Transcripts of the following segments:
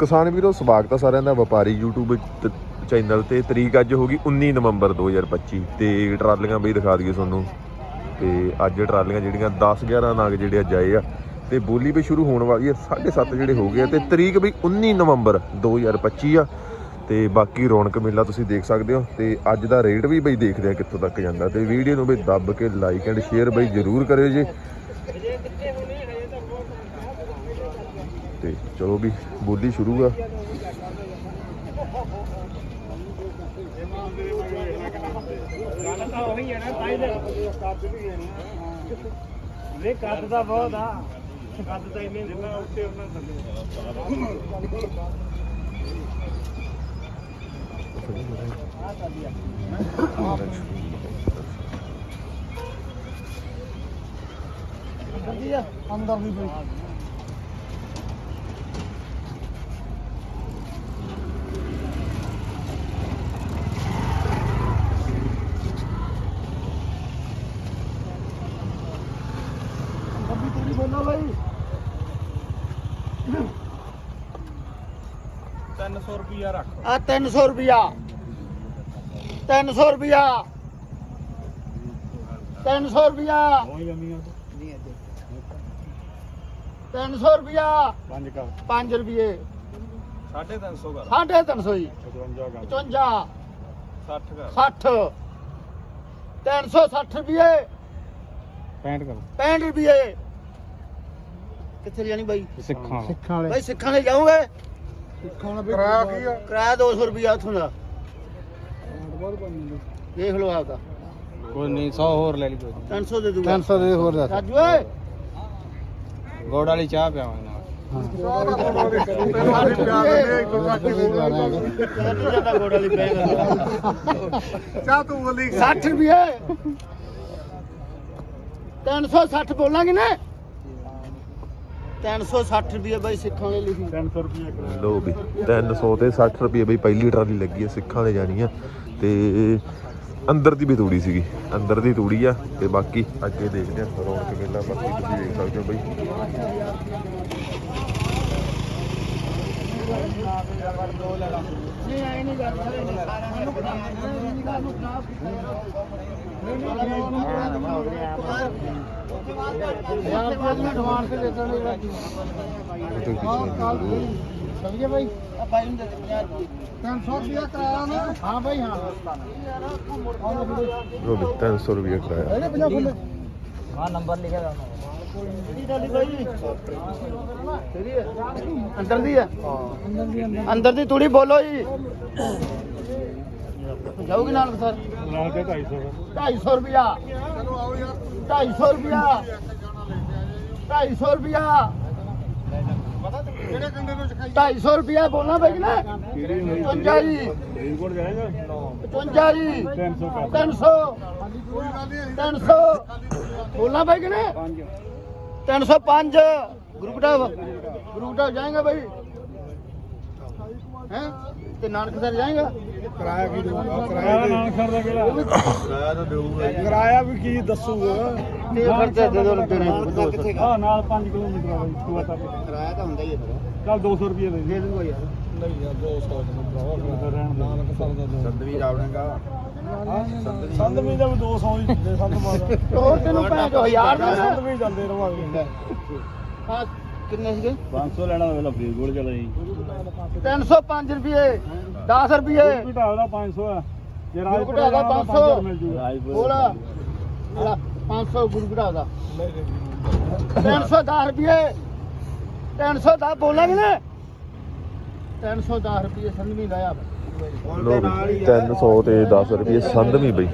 ਕਿਸਾਨ ਵੀਰੋ, ਸਵਾਗਤ ਹੈ ਸਾਰਿਆਂ ਦਾ ਵਪਾਰੀ YouTube ਤ- ਚੈਨਲ ਤੇ। ਤਰੀਕ ਅੱਜ ਹੋ ਗਈ 19 ਨਵੰਬਰ 2025 ਤੇ ਟਰਾਲੀਆਂ ਬਈ ਦਿਖਾ ਦਈਏ ਤੁਹਾਨੂੰ। ਤੇ ਅੱਜ ਟਰਾਲੀਆਂ ਜਿਹੜੀਆਂ 10 11 ਨਾਗ ਜਿਹੜੇ ਅੱਜ ਆਏ ਆ। ਤੇ ਬੋਲੀ ਵੀ ਸ਼ੁਰੂ ਹੋਣ ਵਾਲੀ ਹੈ 7:30 ਜਿਹੜੇ ਹੋ ਗਏ ਆ। ਤੇ ਤਰੀਕ ਵੀ 19 ਨਵੰਬਰ 2025 ਆ। ਤੇ ਬਾਕੀ ਰੌਣਕ ਮੇਲਾ ਤੁਸੀਂ ਦੇਖ ਸਕਦੇ ਹੋ। ਤੇ ਅੱਜ ਦਾ ਰੇਟ ਵੀ ਬਈ ਦੇਖਦੇ ਆ ਕਿੱਥੋਂ ਤੱਕ ਜਾਂਦਾ। ਤੇ ਵੀਡੀਓ ਨੂੰ ਬਈ ਦੱਬ ਕੇ ਲਾਈਕ ਐਂਡ ਸ਼ੇਅਰ ਬਈ ਜਰੂਰ ਕਰਿਓ ਜੀ। ਤੇ ਚਲੋ ਵੀ ਬੋਲੀ ਸ਼ੁਰੂ ਆ। ਗੱਲ ਤਾਂ ਉਹੀ ਹੈ ਨਾ ਵੇ ਕੱਦ ਦਾ ਬਹੁਤ ਆ। ਕੱਦ ਤਾਂ ਇੰਨੇ ਜਿੰਨਾ ਉੱਤੇ ਉਹਨਾਂ ਥੱਲੇ ਅੰਦਰ ਵੀ ਤੇਰੀ ਬੋਲੋ ਬਾਈ। 300 ਰੁਪਿਆ ਰੱਖ। ਆ 300 ਰੁਪਿਆ 300 ਰੁਪਿਆ 300 ਰੁਪਿਆ ਹੋਈ ਜੰਮੀਆਂ 300 ਰੁਪਿਆ ਪੰਜ ਕਰ। 5 ਰੁਪਏ 350 ਕਰ। 350 ਹੀ 55 ਕਰ। 55 60 ਕਰ। 60 360 ਰੁਪਏ 65 ਕਰ। 65 ਰੁਪਏ ਕਿੱਥੇ ਜਾਣੀ ਬਾਈ? ਸਿੱਖਾਂ ਸਿੱਖਾਂ ਵਾਲੇ। ਬਾਈ ਸਿੱਖਾਂ ਦੇ ਜਾਓਗੇ? ਸਿੱਖਾਂ ਵਾਲੇ ਕਰਾਇਆ ਕੀ ਆ? ਕਿਰਾਇਆ 200 ਰੁਪਿਆ ਉੱਥੋਂ ਦਾ। ਦੇਖ ਲਓ ਆਪਦਾ। ਕੋਈ ਨਹੀਂ 100 ਹੋਰ ਲੈ ਲਈ ਕੋਈ 300 ਦੇ ਦੂਗਾ। 300 ਦੇ ਹੋਰ ਦੱਸ ਰਾਜੂ ਓਏ। ਗੋੜ ਵਾਲੀ ਚਾਹ ਪਿਆਵਾਂਗੇ ਨਾਲ ਚਾਹ ਤੂੰ ਬੋਲੀ। 60 ਰੁਪਏ 360 ਬੋਲਾਂਗੇ ਨਾ। 360 ਰੁਪਏ ਬਾਈ ਸਿੱਖਾਂ ਲਈ ਲਿਖੀ। 300 ਰੁਪਏ ਕਰਾਇਆ। ਲੋ ਵੀ 300 ਤੇ 60 ਰੁਪਏ ਬਈ ਪਹਿਲੀ ਟਰਾਲੀ ਲੱਗੀ ਹੈ ਸਿੱਖਾਂ ਦੇ ਜਾਣੀ ਆ। ਤੇ ਅੰਦਰ ਦੀ ਵੀ ਤੂੜੀ ਸੀਗੀ ਅੰਦਰ ਦੀ ਤੂੜੀ ਆ ਤੇ ਬਾਕੀ ਅੱਗੇ ਦੇਖਦੇ ਆ ਰੌਣਕ ਮੇਲਾ ਬਾਕੀ ਤੁਸੀਂ ਦੇਖ ਸਕਦੇ ਹੋ ਬਈ। ਨਹੀਂ ਆਈ ਨਹੀਂ ਗੱਲ ਯਾਰ ਬਾਅਦ ਵਿੱਚ ਐਡਵਾਂਸ ਦੇ ਦੇਣ ਦੇ ਇੱਥੇ ਪਿੱਛੇ ਸਮਝੇ ਭਾਈ ਆ ਭਾਈ ਨੂੰ ਦੇ 300 ਰੁਪਿਆ ਕਰਾਇਆ। ਨਾ ਹਾਂ ਭਾਈ ਹਾਂ ਲੋ ਵੀ 300 ਰੁਪਏ ਕਰਾਇਆ ਇਹਨੇ 50 ਫੁੱਲ ਹਾਂ ਨੰਬਰ ਲਿਖਿਆ ਦਾ ਭਾਈ ਤੇਰੀ ਹੈ। ਅੰਦਰ ਦੀ ਹੈ ਅੰਦਰ ਦੀ ਬੋਲੋ ਜੀ। ਜਾਊਗੀ ਨਾਲ ਸਰ? ਲਾ ਕੇ 250 250 ਰੁਪਿਆ 250 ਰੁਪਿਆ 250 ਰੁਪਿਆ ਕਿਹੜੇ ਕੰਡੇ ਨੂੰ ਚਖਾਈ 250 ਰੁਪਿਆ ਬੋਲਣਾ ਪਈ ਨਾ। 55 ਜੀ। ਫਰੀਦਕੋਟ ਜਾਏਗਾ 55 ਜੀ। 300 ਕਰ। 300 300 ਬੋਲਣਾ ਪਈ ਕਿ ਨਾ। 305 ਗਰੁੱਪ ਦਾ ਗਰੁੱਪ ਦਾ ਜਾਏਗਾ ਭਾਈ ਹੈ? ਤੇ ਨਾਨਕ ਸਰ ਜਾਏਗਾ? ਕਿਰਾਇਆ ਕੀ ਦੇਊਗਾ? ਕਿਰਾਇਆ ਨਾਲ ਖਰਦਾ ਕਿਹੜਾ? ਕਿਰਾਇਆ ਤਾਂ ਦੇਊਗਾ ਕਿਰਾਇਆ ਵੀ ਕੀ ਦੱਸੂਗਾ? ਤੇ ਖਰਚੇ ਦੇ ਦੋ ਲੱਗੇ ਨੇ ਹਾਂ ਨਾਲ 5 ਕਿਲੋਮੀਟਰ ਆ ਬਾਈ ਤੱਕ ਕਿਰਾਇਆ ਤਾਂ ਹੁੰਦਾ ਹੀ ਹੈ ਚੱਲ 200 ਰੁਪਏ ਦੇ ਦੇ। ਦੂੰਗਾ ਯਾਰ। ਨਹੀਂ ਯਾਰ 200 ਦਾ ਰਹਿਣ ਦੇ। ਨਾਨਕ ਸਰ ਦਾ ਸੰਦਵੀ ਜਾਵੜੇਗਾ ਸੰਦਵੀ ਦਾ ਵੀ 200 ਹੀ ਦੇ ਸੰਦ ਮਾਰ ਹੋਰ ਤੈਨੂੰ ਭੈਣ ਜੋ ਹਜ਼ਾਰ ਦਾ ਨਾ। ਸੰਦਵੀ ਜਾਂਦੇ ਰਵਾਂਗੇ। ਹਾਂ। ਕਿੰਨੇ ਸੀਗੇ? 500 ਲੈਣਾ ਵੇਲਾ ਫਰੀਦਕੋਟ ਚਲਾ ਜੀ। 305 ਰੁਪਏ 10 ਰੁਪਏ। ਘਟਾ ਉਹਦਾ 500 ਆ। ਜੇ ਰਾਜਪੁਰ ਘਟਾ ਦਾ ਜਾਣਾ ਤਾਂ 500 500 ਮਿਲ ਜੂਗਾ। ਬੋਲ ਲੈ 500 ਗੁਰੂ ਘੜਾ ਦਾ। 310 ਰੁਪਏ। 310 ਬੋਲਾਂਗੇ ਨਾ। 310 ਰੁਪਏ ਸੰਧਵੀ ਲਾਇਆ ਲੋ ਵੀ 300 ਤੇ 10 ਰੁਪਏ ਸੰਧਵੀ ਬਈ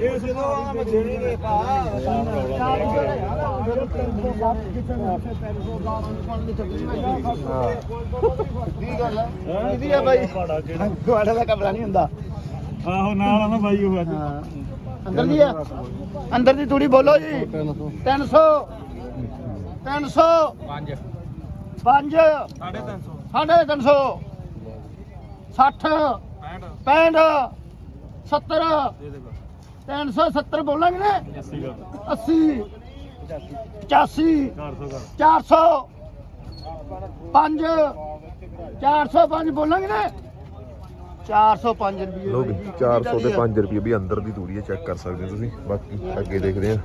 ਕੀ ਗੱਲ ਹੈ ਇਹਦੀ ਆ ਬਾਈ। ਤੁਹਾਡਾ ਦਾ ਕਮਰਾ ਨਹੀਂ ਹੁੰਦਾ ਆਹੋ ਨਾਲ ਆ ਨਾ ਬਾਈ ਉਹ ਅੱਜ। ਹਾਂ ਅੰਦਰ ਦੀ ਆ ਅੰਦਰ ਦੀ ਤੂੜੀ ਬੋਲੋ ਜੀ 300 300 5 5 350 350 60 65 65 70 ਦੇ ਦੇ 370 ਬੋਲਾਂਗੇ ਨਾ 80 ਕਰ 80 85 400 ਕਰ 400 5 405 ਬੋਲਾਂਗੇ ਨਾ 405 ਰੁਪਏ ਲੋ ਵੀ 400 ਤੇ 5 ਰੁਪਏ ਵੀ ਅੰਦਰ ਦੀ ਹੈ ਚੈੱਕ ਕਰ ਸਕਦੇ ਹੋ ਤੁਸੀਂ। ਬਾਕੀ ਅੱਗੇ ਦੇਖਦੇ ਆ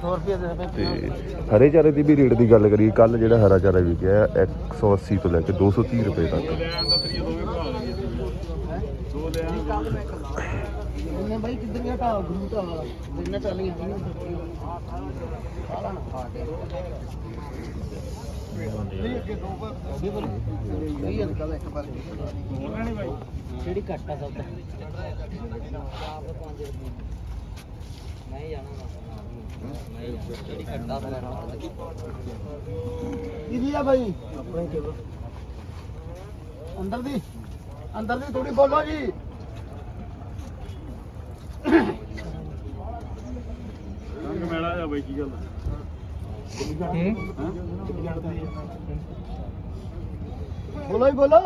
100 ਰੁਪਏ ਦੇ ਦੇ ਤੇ ਹਰੇ ਚਾਰੇ ਦੀ ਵੀ ਰੇਟ ਦੀ ਗੱਲ ਕਰੀਏ ਕੱਲ ਜਿਹੜਾ ਹਰਾ ਚਾਰਾ ਵਿਕਿਆ 180 ਤੋਂ ਲੈ ਕੇ 230 ਰੁਪਏ ਤੱਕ। ਇਹਨੇ ਬਾਈ ਕਿੱਧਰ ਗਿਆ ਢਾਲ ਗੁਰੂ ਢਾਲ ਜਿੰਨੇ ਟਾਲੀਆਂ ਨਹੀਂ ਦੋ ਜਿਹੜੀ ਘੱਟਾ ਸੌਦਾ ਮੈਂ ਜਾਣਾ ਮੈਂ ਜਿਹੜੀ ਕਿਹਦੀ ਆ ਕੋਲ ਅੰਦਰ ਦੀ। ਅੰਦਰ ਦੀ ਥੋੜੀ ਬੋਲੋ ਜੀ। ਮੇਲਾ ਜਾ ਬਾਈ ਕੀ ਗੱਲ ਬੋਲੋ ਹੀ। ਬੋਲੋ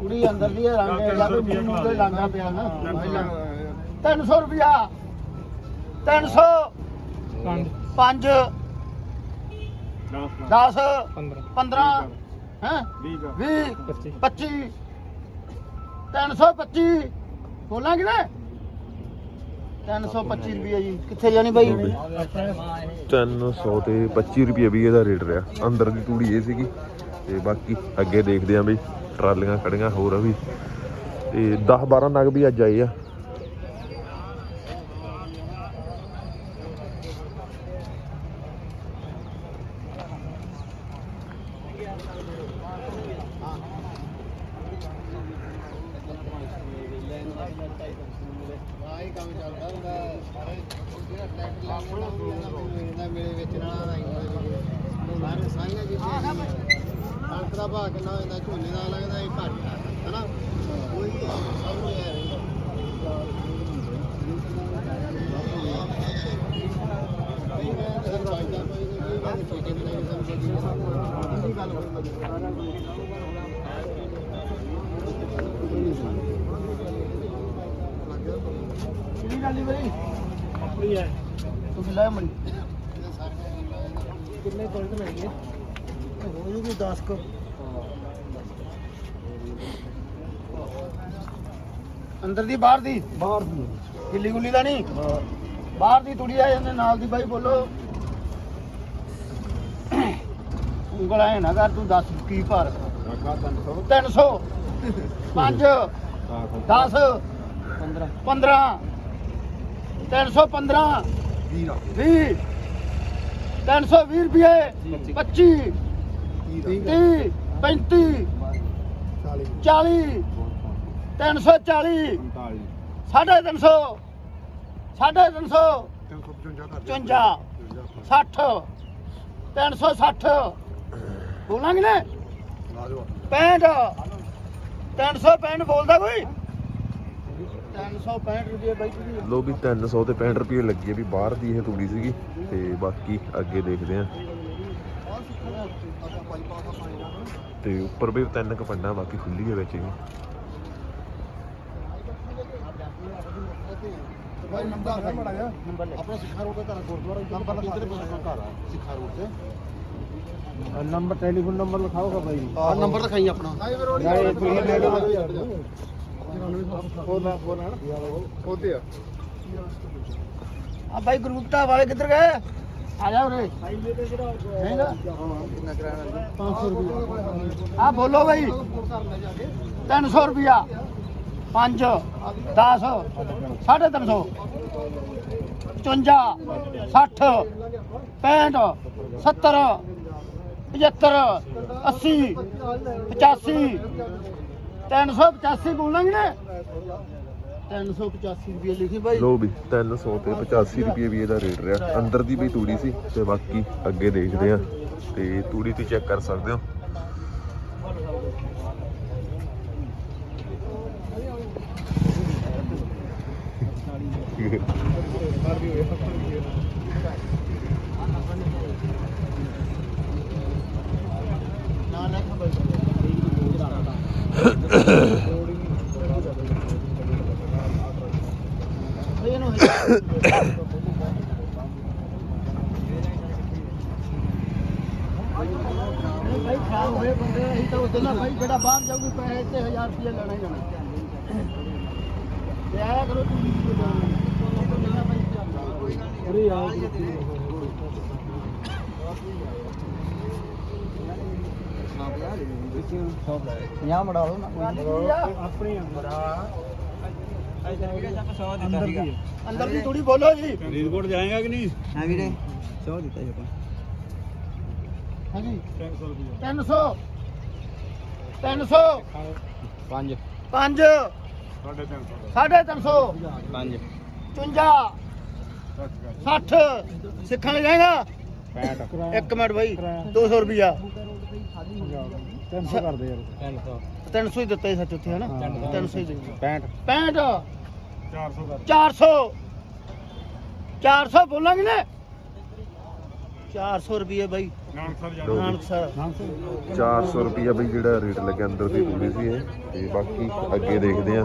ਕੁੜੀ ਅੰਦਰ ਦੀ ਰੰਗ ਜਾਂ ਕੋਈ ਮੂੰਹ ਤੇ ਲਾਂਗਾ ਪਿਆ ਨਾ। 300 ਰੁਪਿਆ 300 5 10 15 ਹੈ? 20 25 325 ਬੋਲਾਂਗੇ ਨਾ 325 ਰੁਪਏ ਜੀ। ਕਿੱਥੇ ਜਾਣੀ ਬਾਈ? 300 ਤੇ 25 ਰੁਪਏ ਵੀ ਇਹਦਾ ਰੇਟ ਰਿਹਾ। ਅੰਦਰ ਦੀ ਤੂੜੀ ਇਹ ਸੀਗੀ। ਤੇ ਬਾਕੀ ਅੱਗੇ ਦੇਖਦੇ ਆਂ ਬਈ ਟਰਾਲੀਆਂ ਖੜੀਆਂ ਹੋਰ ਵੀ। ਤੇ 10 12 ਨਗ ਵੀ ਅੱਜ ਆਏ ਆ ਆਹੀ ਕੰਮ ਚੱਲਦਾ ਹੁੰਦਾ ਸਾਰੇ ਜਿਹੜਾ ਟਰੈਕਟਰ ਲਾਉਣਾ ਹੁੰਦਾ ਮੇਰੇ ਵਿੱਚ ਨਾਲ ਸਾਰੇ ਸਾਰੀਆਂ ਚੀਜ਼ਾਂ ਕਣਕ ਦਾ ਭਾਅ ਕਿੰਨਾ ਹੁੰਦਾ ਝੋਨੇ ਦਾ ਲੱਗਦਾ ਇਹ ਘੱਟ ਆ ਹਨਾ ਕੋਈ ਸਭ ਨੂੰ ਇਹ ਰਹਿੰਦਾ ਕਿਹੜੀ ਗੱਲ ਬਈ ਆਪਣੀ ਹੈ ਤੂੰ ਲੈ ਮੜੀ ਕਿੰਨੇ ਕੁਇੰਟਲ ਹੈਗੇ ਹੋ ਜੂਗੀ 10 ਕੁ ਅੰਦਰ ਦੀ ਬਾਹਰ ਦੀ? ਬਾਹਰ ਦੀ। ਗਿੱਲੀ ਗੁੱਲੀ ਦਾ ਨਹੀਂ? ਬਾਹਰ ਦੀ ਤੁੜੀ ਆ ਜਾਂਦੇ ਨਾਲ ਦੀ ਬਾਈ ਬੋਲੋ। ਉਂਗਲ ਐ ਨਾ ਕਰ ਤੂੰ ਦੱਸ ਕੀ ਭਾਰ ਰੱਖਾ। 300 300 5 10 15 15 315 20 320 ਰੁਪਏ 25 30 35 40 340 ਸਾਢੇ 300 ਸਾਢੇ 300 54 60 360 ਬੋਲਾਂਗੇ ਨਾ 65 365 ਬੋਲਦਾ ਕੋਈ? 365 ਰੁਪਏ ਬਾਈ ਲੋ ਵੀ 300 ਤੇ 65 ਰੁਪਏ ਲੱਗੀ ਹੈ ਵੀ ਬਾਹਰ ਦੀ ਇਹ ਤੂੜੀ ਸੀਗੀ ਤੇ ਬਾਕੀ ਅੱਗੇ ਦੇਖਦੇ ਆਂ। ਤੇ ਉੱਪਰ ਵੀ ਤਿੰਨ ਕ ਪੰਡਾ ਬਾਕੀ ਖੁੱਲੀ ਹੈ ਵਿੱਚ ਬਾਈ ਨੰਬਰ ਆਪਣਾ ਸਿੱਖਾ ਰੋਡ ਤੇ ਘਰ ਗੁਰਦੁਆਰਾ ਨੰਬਰ ਦੇ ਆਪਣਾ ਘਰ ਆ ਸਿੱਖਾ ਰੋਡ ਤੇ। ਨੰਬਰ ਟੈਲੀਫੋਨ ਨੰਬਰ ਲਿਖਾਓਗਾ ਬਾਈ ਆ ਨੰਬਰ ਦਿਖਾਈ ਆਪਣਾ। ਨਹੀਂ ਤੁਸੀਂ ਲੈ ਲਓ। ਉਹਦਾ ਫੋਨ ਹੈ ਉਹਦੇ ਆ। ਆ ਬਾਈ ਗਰੁੱਪਟਾ ਵਾਲੇ ਕਿੱਧਰ ਗਏ? ਆ ਜਾ ਉਰੇ। ਹੈਗਾ 500 ਰੁਪਏ ਆ ਬੋਲੋ ਬਾਈ। 300 ਰੁਪਿਆ 5 10 350 54 60 65 70 75 80 85 385 ਬੋਲਾਂਗੇ ਨਾ। 385 ਰੁਪਏ ਲਿਖੀ ਬਾਈ। ਲੋ ਵੀ 300 ਤੇ 85 ਰੁਪਏ ਵੀ ਇਹਦਾ ਰੇਟ ਰਿਹਾ। ਅੰਦਰ ਦੀ ਵੀ ਤੂੜੀ ਸੀ ਤੇ ਬਾਕੀ ਅੱਗੇ ਦੇਖਦੇ ਆ ਤੇ ਤੂੜੀ ਤੁਸੀਂ ਚੈੱਕ ਕਰ ਸਕਦੇ ਹੋ ਨਾ ਲਿਖ ਬਾਈ ਇਹਨੂੰ ਭਾਈ ਖਰਾਬ ਹੋਏ ਬੰਦੇ ਅਸੀਂ ਤਾਂ ਉਦੋਂ ਨਾ ਭਾਈ ਜਿਹੜਾ ਬਾਹਰ ਜਾਊਗੀ ਪੈਸੇ ਤੇ 1000 ਰੁਪਏ ਲੈਣਾ ਹੀ ਲੈਣਾ ਤੇ ਆਇਆ ਕਰੋ ਤੁਸੀਂ ਅਰੇ ਯਾਰ ਪੰਜਾਹ ਮੜਾ ਲਓ ਨਾ। ਆਪਣੀ ਅੰਦਰ ਅੰਦਰ ਦੀ ਅੰਦਰ ਦੀ ਥੋੜੀ ਬੋਲੋ ਜੀ। ਫਰੀਦਕੋਟ ਜਾਏਗਾ ਕਿ ਨਹੀਂ? ਹਾਂ ਵੀਰੇ 100 ਦਿੱਤਾ ਜੀ ਆਪਾਂ। ਹਾਂਜੀ। 300 ਰੁਪਏ 300 300 5 5 350 350 5 54 60 ਸਿੱਖਣ ਜਾਏਗਾ? 65 ਇੱਕ ਮਿੰਟ ਬਾਈ 200 ਰੁਪਿਆ 300 ਕਰ ਦੇ ਯਾਰ। 300 300 ਹੀ ਦਿੱਤਾ ਸੀ ਸੱਚ ਉੱਥੇ ਹਨਾ 300 ਹੀ। ਦਿੱਤਾ। 65 65 400 ਕਰ। 400 400 ਬੋਲਾਂਗੇ ਨਾ? 400 ਰੁਪਏ ਬਾਈ। ਨਾਨਕਸਰ ਲਓ ਜੀ। ਨਾਨਕਸਰ 400 ਰੁਪਿਆ ਬਈ ਜਿਹੜਾ ਰੇਟ ਲੱਗਿਆ ਅੰਦਰ ਦੀ ਪੂਰੀ ਸੀ ਇਹ। ਤੇ ਬਾਕੀ ਅੱਗੇ ਦੇਖਦੇ ਆ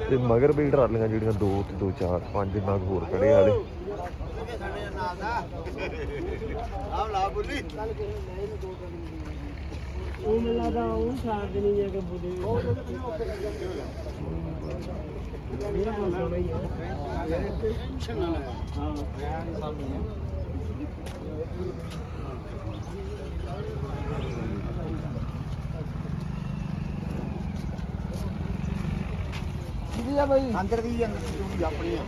ਤੇ ਮਗਰ ਵੀ ਟਰਾਲੀਆਂ ਜਿਹੜੀਆਂ 2 ਤੇ 2 4 5 ਨਗ ਹੋਰ ਖੜੇ ਆਲੇ ਆਹ ਲਾ ਬੋਲੀ ਉਹ ਮੈਨੂੰ ਲੱਗਦਾ ਉਹ ਸਾਥ ਨਹੀਂ ਹੈ ਕਿ ਬੁੱਧੀ ਕਿਹਦੀ ਆ ਬਾਈ। ਅੰਦਰ ਦੀ ਅੰਦਰ ਦੀ ਤੂੜੀ ਆਪਣੀ ਆ।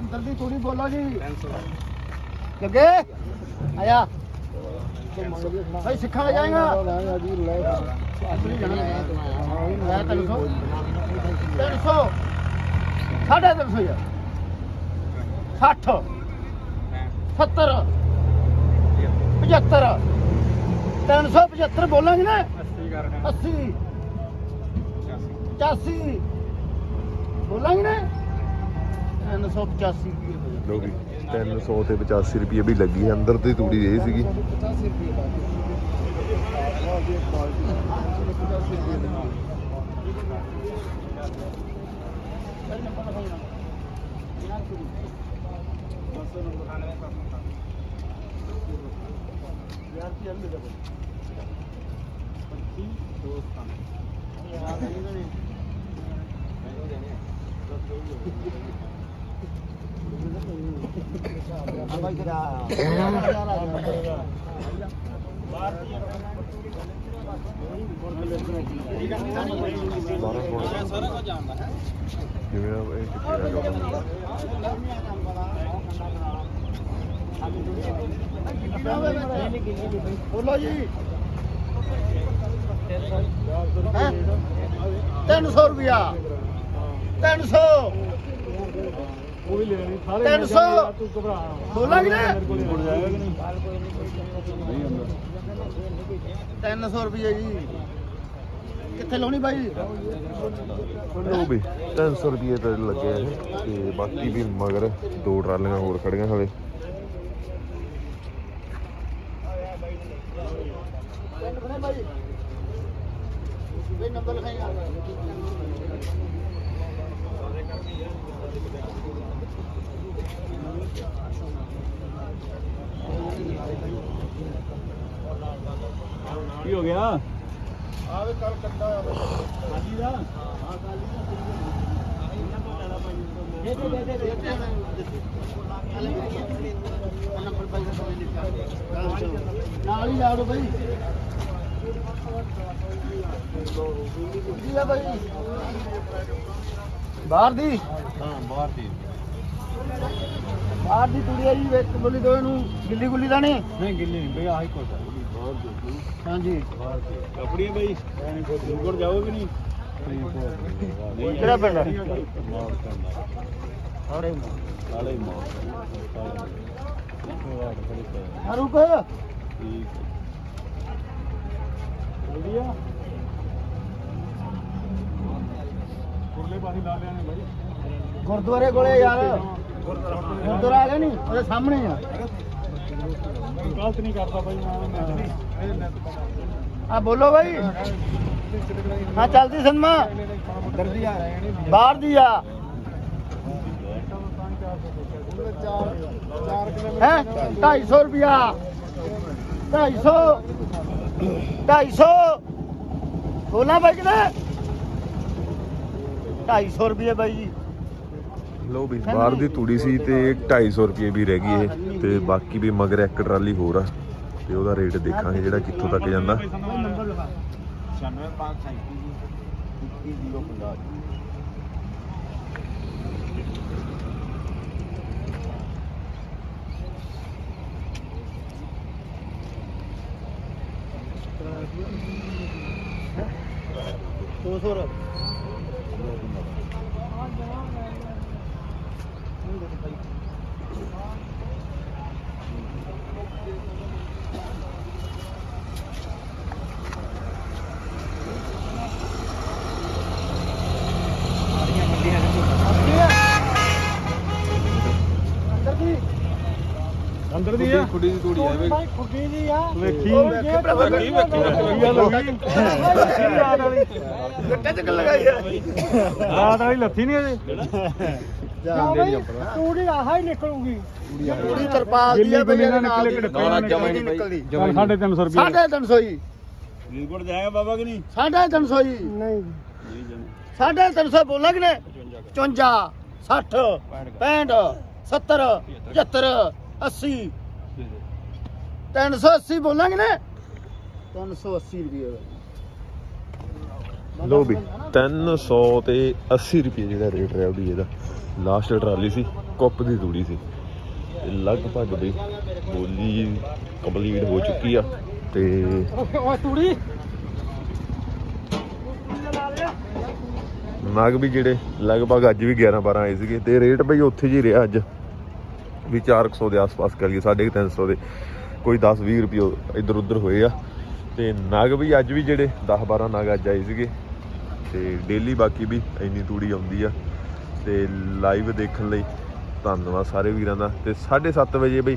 ਅੰਦਰ ਦੀ ਬੋਲੋ ਜੀ ਲੱਗੇ ਆਇਆ। ਭਾਈ ਸਿੱਖਣ ਜਾਏਗਾ। ਲੈ ਤਿੰਨ ਸੌ ਤਿੰਨ ਸੌ। ਸਾਢੇ ਤਿੰਨ ਸੌ ਯਾਰ। 60 70 75 375 ਬੋਲਾਂਗੇ ਨਾ। 80 85 ਬੋਲਾਂਗੇ ਨਾ 385 ਕੀ ਹੋ ਲੋ ਵੀ 300 ਤੇ 85 ਰੁਪਏ ਵੀ ਲੱਗੀ ਹੈ। ਅੰਦਰ ਦੀ ਤੂੜੀ ਇਹ ਸੀਗੀ। ਬਾਰਾਂ ਕੋਲ ਜਿਵੇਂ ਇਹ ਕਿੱਥੇ ਆ ਗਿਆ ਬੋਲੋ ਜੀ ਹੈਂ? 300 ਰੁਪਿਆ 300 ਉਹ ਵੀ ਲੈਣੀ ਸਾਰੇ ਤਿੰਨ ਮਿਲ ਸੌ। ਜਾਣਗੇ, ਤੂੰ ਘਬਰਾ ਬੋਲਾਂਗੇ ਨਾ? ਮੇਰੇ ਕੋਲ ਮੁੜ ਜਾਏਗਾ ਕਿ ਨਹੀਂ? ਨਹੀਂ ਅੰਦਰ 300 ਰੁਪਏ ਜੀ। ਕਿੱਥੇ ਲਾਉਣੀ ਬਾਈ? ਲੋ ਵੀ 300 ਰੁਪਏ ਤੇ ਲੱਗੇ ਆ ਇਹ ਤੇ ਬਾਕੀ ਵੀ ਮਗਰ ਦੋ ਟਰਾਲੀਆਂ ਹੋਰ ਖੜੀਆਂ ਹਲੇ। ਨੰਬਰ ਲਿਖਾਈਗਾ ਕੀ ਹੋ ਗਿਆ? ਆਵੇ ਕੱਲ ਹੋਇਆ ਬਾਈ ਹਾਜੀ ਦਾ ਹਾਂ ਕੱਲ ਹੀ ਇਹਨਾਂ ਕੋਲ ਲੈਣਾ ਭਾਈ ਦੇ ਦੇ ਦੇ ਦੇ। ਦੇ ਦਾ ਨਾਲ ਹੀ ਲਾ ਦੋ ਭਾਈ ਕੀ ਆ ਭਾਈ ਬਾਹਰ ਦੀ? ਹਾਂ ਬਾਹਰ ਦੀ। ਬਾਹਰ ਦੀ ਤੂੜੀ ਆ ਜੀ ਵਿੱਚ ਬੋਲੀ ਦੋ ਇਹਨੂੰ ਗਿੱਲੀ ਗੁੱਲੀ ਦਾ ਨਹੀਂ? ਨਹੀਂ ਗਿੱਲੀ ਨਹੀਂ ਬਈ ਆਹੀ ਕੋਲ ਬਾਹਰ ਦੀ ਹਾਂਜੀ। ਬਾਹਰ ਦੀ ਆਪਣੀ ਬਈ? ਫਰੀਦਕੋਟ ਜਾਓਗੇ ਨਹੀਂ। ਕਿਹੜਾ ਪਿੰਡ? ਮਾਰ ਪਿੰਡ ਔਰੇ ਨਾਲੇ ਹੀ ਮਾਰ ਆ। ਰੁਕ। ਠੀਕ ਵਧੀਆ ਕੁਰਲੇ ਪਾਣੀ ਲਾ ਲਿਆ ਨੇ ਬਾਈ ਗੁਰਦੁਆਰੇ ਕੋਲੇ ਯਾਰ। ਗੁਰਦੁਆਰਾ ਆ ਗਿਆ ਨਹੀਂ ਉਹਦੇ ਸਾਹਮਣੇ ਆ। ਗਲਤ ਨਹੀਂ ਕਰਦਾ ਬਾਈ ਮੈਂ ਆ ਬੋਲੋ ਭਾਈ ਹਾਂ ਚੱਲਦੀ ਸੰਮਾ ਦਰਦੀ ਆ ਰਹੇ ਨੇ ਬਾਹਰ ਦੀ ਆ। ਹੈ? 250 ਰੁਪਿਆ 250 250 ਬੋਲਾ ਬਾਈ ਕਿਨੇ 250 ਰੁਪਏ ਬਾਈ ਜੀ। ਲੋ ਵੀ ਬਾਹਰ ਦੀ ਤੂੜੀ ਸੀ ਤੇ 250 ਰੁਪਏ ਵੀ ਰਹਿ ਗਈ ਇਹ। ਤੇ ਬਾਕੀ ਵੀ ਮਗਰ ਇੱਕ ਟਰਾਲੀ ਹੋਰ ਆ। ਤੇ ਉਹਦਾ ਰੇਟ ਦੇਖਾਂਗੇ ਜਿਹੜਾ ਕਿੱਥੋਂ ਤੱਕ ਜਾਂਦਾ। ਨੰਬਰ ਲਗਾ 200 ਰੁਪਏ ਅੰਦਰ ਦੀ ਆ। ਕੁੜੀ ਦੀ ਤੂੜੀ ਆ ਭਾਈ ਖੁੱਡੀ ਦੀ ਆ। ਵੇਖੀ। ਵੇਖੀ ਭਰਾਵਾ ਵੇਖੀ ਵੇਖੀ ਰਾਤ ਵਾਲੀ। ਗੱਟੇ ਚ ਲਗਾਈ ਆ। ਰਾਤ ਵਾਲੀ ਲੱਥੀ ਨਹੀਂ ਅਜੇ। ਤੂੜੀ ਆਹਾ ਹੀ ਨਿਕਲੂਗੀ। ਤੂੜੀ ਤਰਪਾਲ ਦੀ ਆ ਬਈ ਇਹਦੇ ਨਾਲ ਦੀ ਨਹੀਂ ਨਿਕਲਦੀ। ਚੱਲ 350 ਰੁਪਏ ਸਾਢੇ ਤਿੰਨ ਸੌ ਜੀ। ਫਰੀਦਕੋਟ ਜਾਏਗਾ ਬਾਬਾ ਕਿ ਨਹੀਂ? ਸਾਢੇ ਤਿੰਨ ਸੌ ਜੀ। ਨਹੀਂ। ਸਾਢੇ ਤਿੰਨ ਸੌ ਬੋਲਾਂਗੇ ਨੇ 54 60 65 70 75 80 380 ਬੋਲਾਂਗੇ ਨੇ 380 ਰੁਪਏ ਲੋ ਵੀ 300 ਤੇ 80 ਰੁਪਏ ਜਿਹੜਾ ਰੇਟ ਰਿਹਾ ਉਹਦੀ ਇਹਦਾ। ਲਾਸਟ ਟਰਾਲੀ ਸੀ ਕੁੱਪ ਦੀ ਤੂੜੀ ਸੀ। ਤੇ ਲਗਭਗ ਵੀ ਬੋਲੀ ਕੰਪਲੀਟ ਹੋ ਚੁੱਕੀ ਆ ਤੇ ਓਏ ਤੂੜੀ। ਨਗ ਵੀ ਜਿਹੜੇ ਲਗਭਗ ਅੱਜ ਵੀ 11 12 ਆਏ ਸੀਗੇ ਤੇ ਰੇਟ ਬਈ ਉੱਥੇ ਜੀ ਰਿਹਾ ਅੱਜ ਵੀ 400 ਦੇ ਆਸ-ਪਾਸ ਕਰ ਲਈਏ 350 ਦੇ ਕੋਈ 10 20 ਰੁਪਏ ਇੱਧਰ ਉੱਧਰ ਹੋਏ ਆ। ਤੇ ਨਗ ਵੀ ਅੱਜ ਵੀ ਜਿਹੜੇ 10 12 ਨਗ ਅੱਜ ਆਏ ਸੀਗੇ ਤੇ ਡੇਲੀ ਬਾਕੀ ਵੀ ਇੰਨੀ ਤੂੜੀ ਆਉਂਦੀ ਆ। ਤੇ ਲਾਈਵ ਦੇਖਣ ਲਈ ਧੰਨਵਾਦ ਸਾਰੇ ਵੀਰਾਂ ਦਾ। ਤੇ 7:30 ਵਜੇ ਬਈ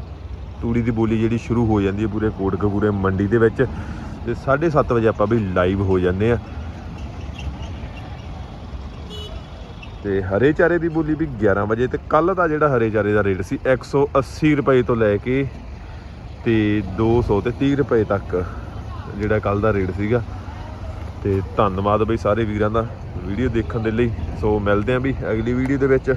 ਤੂੜੀ ਦੀ ਬੋਲੀ ਜਿਹੜੀ ਸ਼ੁਰੂ ਹੋ ਜਾਂਦੀ ਹੈ ਪੂਰੇ ਕੋਟਕਪੂਰੇ ਮੰਡੀ ਦੇ ਵਿੱਚ। ਤੇ 7:30 ਵਜੇ ਆਪਾਂ ਵੀ ਲਾਈਵ ਹੋ ਜਾਂਦੇ ਆ ਤੇ ਹਰੇ ਚਾਰੇ ਦੀ ਬੋਲੀ ਵੀ 11 ਵਜੇ ਤੇ ਕੱਲ ਦਾ ਜਿਹੜਾ ਹਰੇ ਚਾਰੇ ਦਾ ਰੇਟ ਸੀ 180 ਰੁਪਏ ਤੋਂ ਲੈ ਕੇ ਤੇ 200 ਤੇ 30 ਰੁਪਏ ਤੱਕ ਜਿਹੜਾ ਕੱਲ ਦਾ ਰੇਟ ਸੀਗਾ। ਤੇ ਧੰਨਵਾਦ ਬਈ ਸਾਰੇ ਵੀਰਾਂ ਦਾ। ਵੀਡੀਓ ਦੇਖਣ ਦੇ ਲਈ। ਸੋ ਮਿਲਦੇ ਆਂ ਵੀ ਅਗਲੀ ਵੀਡੀਓ ਦੇ ਵਿੱਚ।